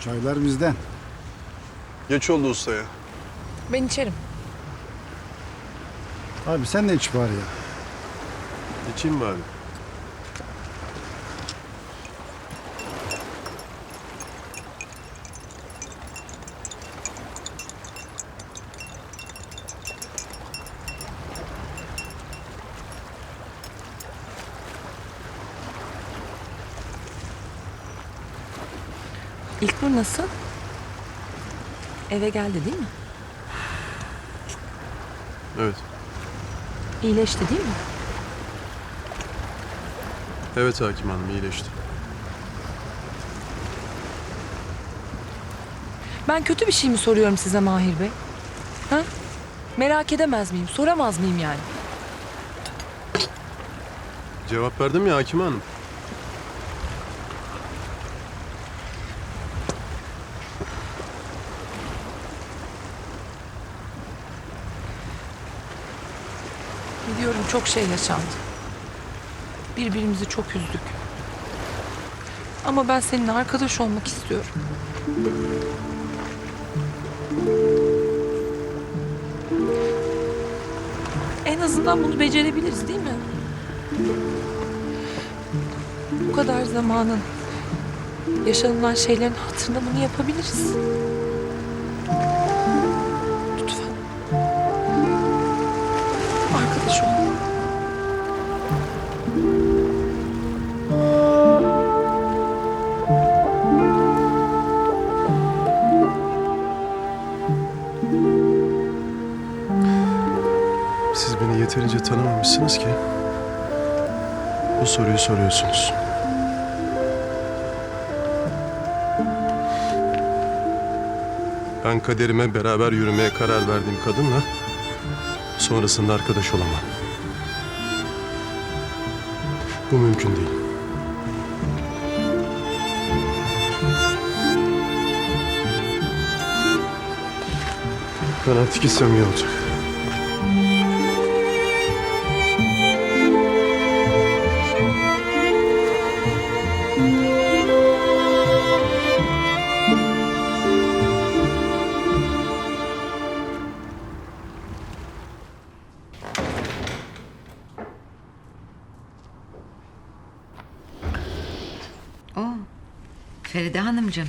Çaylar bizden. Geç oldu ustaya. Ben içerim. Abi sen de iç bari ya. İçeyim mi İlknur nasıl? Eve geldi değil mi? Evet. İyileşti değil mi? Evet hakim hanım iyileşti. Ben kötü bir şey mi soruyorum size Mahir Bey? Ha? Merak edemez miyim? Soramaz mıyım yani? Cevap verdim ya hakim hanım. Biliyorum çok şey yaşandı. Birbirimizi çok üzdük. Ama ben seninle arkadaş olmak istiyorum. En azından bunu becerebiliriz değil mi? Bu kadar zamanın yaşanılan şeylerin hatırına bunu yapabiliriz. Yeterince tanımamışsınız ki. Bu soruyu soruyorsunuz. Ben kaderime beraber yürümeye karar verdiğim kadınla sonrasında arkadaş olamam. Bu mümkün değil. Ben artık iyi olacak. Feride Hanımcığım.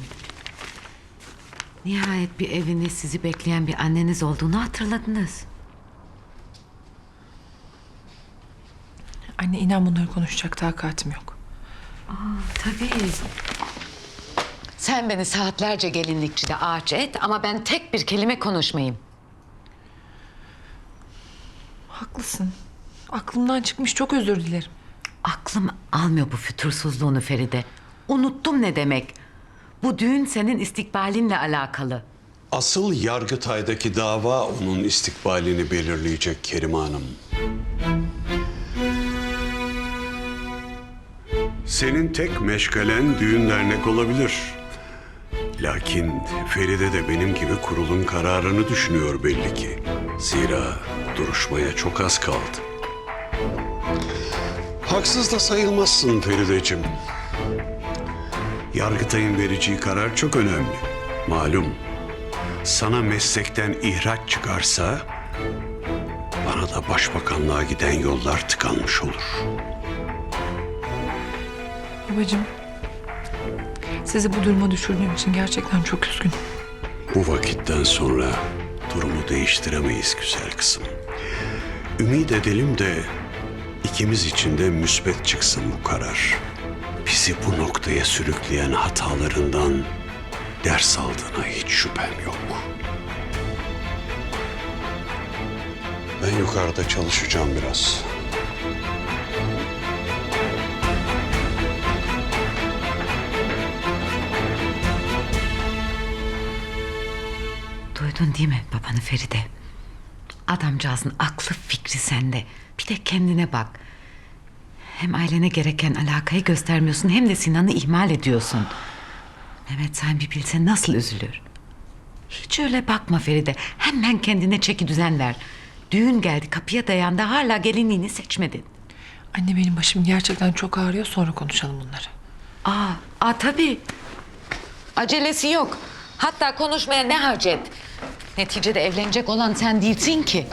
Nihayet bir eviniz, sizi bekleyen bir anneniz olduğunu hatırladınız. Anne inan bunları konuşacak takatim yok. Tabii. Sen beni saatlerce gelinlikçide ağaç et ama ben tek bir kelime konuşmayayım. Haklısın. Aklımdan çıkmış çok özür dilerim. Aklım almıyor bu fütursuzluğunu Feride. Unuttum ne demek. Bu düğün senin istikbalinle alakalı. Asıl Yargıtay'daki dava onun istikbalini belirleyecek Kerime Hanım. Senin tek meşgalen düğün dernek olabilir. Lakin Feride de benim gibi kurulun kararını düşünüyor belli ki. Zira duruşmaya çok az kaldı. Haksız da sayılmazsın Ferideciğim. Yargıtay'ın vereceği karar çok önemli. Malum sana meslekten ihraç çıkarsa bana da başbakanlığa giden yollar tıkanmış olur. Babacığım. Sizi bu duruma düşürdüğüm için gerçekten çok üzgünüm. Bu vakitten sonra durumu değiştiremeyiz güzel kızım. Ümit edelim de ikimiz için de müsbet çıksın bu karar. Bizi bu noktaya sürükleyen hatalarından ders aldığına hiç şüphem yok. Ben yukarıda çalışacağım biraz. Duydun değil mi babanı Feride? Adamcağızın aklı fikri sende. Bir de kendine bak. Hem ailene gereken alakayı göstermiyorsun hem de Sinan'ı ihmal ediyorsun. Mehmet sen bir bilsen nasıl üzülür. Hiç öyle bakma Feride. Hemen kendine çeki düzen ver. Düğün geldi kapıya dayandı hala gelinliğini seçmedin. Anne benim başım gerçekten çok ağrıyor sonra konuşalım bunları. Aa, aa tabii. Acelesi yok. Hatta konuşmaya ne hacet? Neticede evlenecek olan sen değilsin ki.